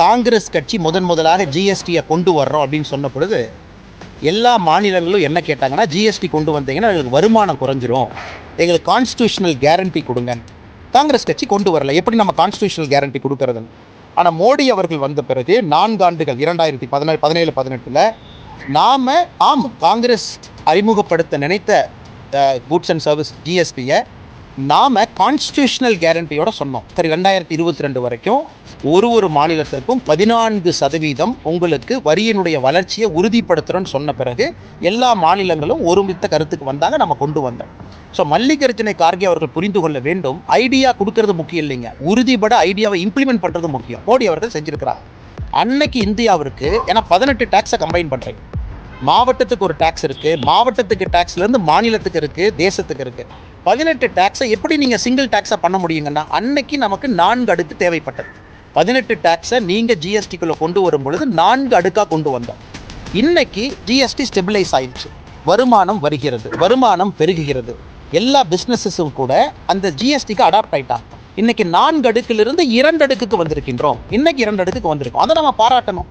காங்கிரஸ் கட்சி முதன் முதலாக ஜிஎஸ்டியை கொண்டு வர்றோம் அப்படின்னு சொன்ன பொழுது எல்லா மாநிலங்களும் என்ன கேட்டாங்கன்னா ஜிஎஸ்டி கொண்டு வந்தீங்கன்னா எங்களுக்கு வருமானம் குறைஞ்சிரும். எங்களுக்கு கான்ஸ்டியூஷனல் கேரண்டி கொடுங்க. காங்கிரஸ் கட்சி கொண்டு வரல. எப்படி நம்ம கான்ஸ்டியூஷனல் கேரண்டி கொடுக்கறது? ஆனால் மோடி அவர்கள் வந்த பிறகு நான்கு ஆண்டுகள் இரண்டாயிரத்தி பதினேழு பதினேழு பதினெட்டில் நாம் ஆம் காங்கிரஸ் அறிமுகப்படுத்த நினைத்த கூட்ஸ் அண்ட் சர்வீஸ் ஜிஎஸ்டியை நாம் கான்ஸ்டியூஷனல் கேரண்டியோட சொன்னோம். சரி ரெண்டாயிரத்தி இருபத்தி ரெண்டு வரைக்கும் ஒரு ஒரு மாநிலத்திற்கும் பதினான்கு சதவீதம் உங்களுக்கு வரியினுடைய வளர்ச்சியை உறுதிப்படுத்துகிறோன்னு சொன்ன பிறகு எல்லா மாநிலங்களும் ஒருமித்த கருத்துக்கு வந்தாங்க நம்ம கொண்டு வந்தோம். ஸோ மல்லிகார்ஜுனை கார்கே அவர்கள் புரிந்து கொள்ள வேண்டும் ஐடியா கொடுக்கறது முக்கியம் இல்லைங்க. உறுதிபட ஐடியாவை இம்ப்ளிமெண்ட் பண்ணுறது முக்கியம். மோடி அவர்கள் செஞ்சிருக்கிறார். அன்னைக்கு இந்தியாவிற்கு ஏன்னா பதினெட்டு டேக்ஸை கம்பைன் பண்ணுறேன் மாவட்டத்துக்கு ஒரு டேக்ஸ் இருக்குது மாவட்டத்துக்கு டேக்ஸ்லேருந்து மாநிலத்துக்கு இருக்குது தேசத்துக்கு இருக்குது பதினெட்டு டேக்ஸை எப்படி நீங்கள் சிங்கிள் டேக்ஸாக பண்ண முடியுங்கன்னா அன்னைக்கு நமக்கு நான்கு அடுக்கு தேவைப்பட்டது. பதினெட்டு டேக்ஸை நீங்கள் ஜிஎஸ்டிக்குள்ளே கொண்டு வரும் பொழுது நான்கு அடுக்காக கொண்டு வந்தோம். இன்னைக்கு ஜிஎஸ்டி ஸ்டெபிலைஸ் ஆயிடுச்சு. வருமானம் வருகிறது வருமானம் பெருகுகிறது. எல்லா பிஸ்னஸஸும் கூட அந்த ஜிஎஸ்டிக்கு அடாப்ட் ஆகிட்டாங்க இன்னைக்கு நான்கு அடுக்கிலிருந்து இரண்டு அடுக்குக்கு வந்திருக்கின்றோம். இன்னைக்கு இரண்டு அடுக்குக்கு வந்திருக்கோம். அதை நம்ம பாராட்டணும்.